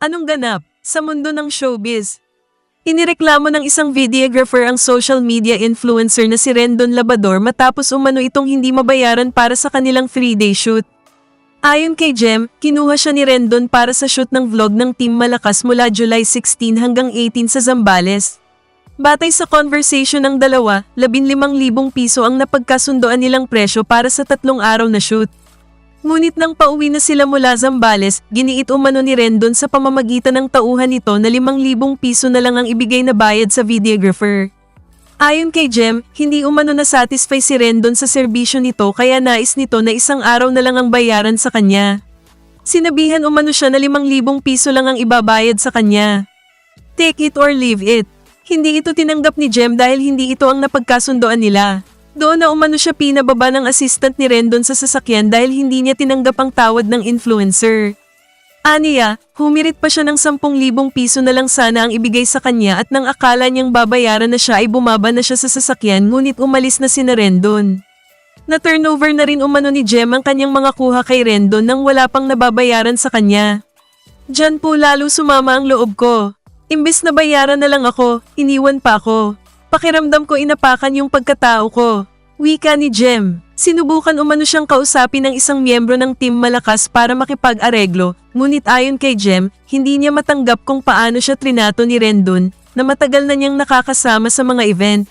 Anong ganap sa mundo ng showbiz? Inireklamo ng isang videographer ang social media influencer na si Rendon Labador matapos umano itong hindi mabayaran para sa kanilang 3-day shoot. Ayon kay Jem, kinuha siya ni Rendon para sa shoot ng vlog ng Team Malakas mula July 16 hanggang 18 sa Zambales. Batay sa conversation ng dalawa, 15,000 piso ang napagkasundoan nilang presyo para sa tatlong araw na shoot. Ngunit nang pauwi na sila mula Zambales, giniit umano ni Rendon sa pamamagitan ng tauhan nito na 5,000 piso na lang ang ibigay na bayad sa videographer. Ayon kay Jem, hindi umano na satisfy si Rendon sa serbisyo nito kaya nais nito na isang araw na lang ang bayaran sa kanya. Sinabihan umano siya na 5,000 piso lang ang ibabayad sa kanya. Take it or leave it. Hindi ito tinanggap ni Jem dahil hindi ito ang napagkasundoan nila. Doon na umano siya pinababa ng assistant ni Rendon sa sasakyan dahil hindi niya tinanggap ang tawad ng influencer. Aniya, humirit pa siya ng 10,000 piso na lang sana ang ibigay sa kanya at nang akala niyang babayaran na siya ay bumaba na siya sa sasakyan ngunit umalis na si Rendon. Na turnover na rin umano ni Jem ang kanyang mga kuha kay Rendon nang wala pang nababayaran sa kanya. Diyan po lalo sumama ang loob ko. Imbes na bayaran na lang ako, iniwan pa ako. Pakiramdam ko inapakan yung pagkatao ko. Wika ni Jem. Sinubukan umano siyang kausapin ng isang miyembro ng Team Malakas para makipag-areglo, ngunit ayon kay Jem, hindi niya matanggap kung paano siya trinato ni Rendon na matagal na niyang nakakasama sa mga event.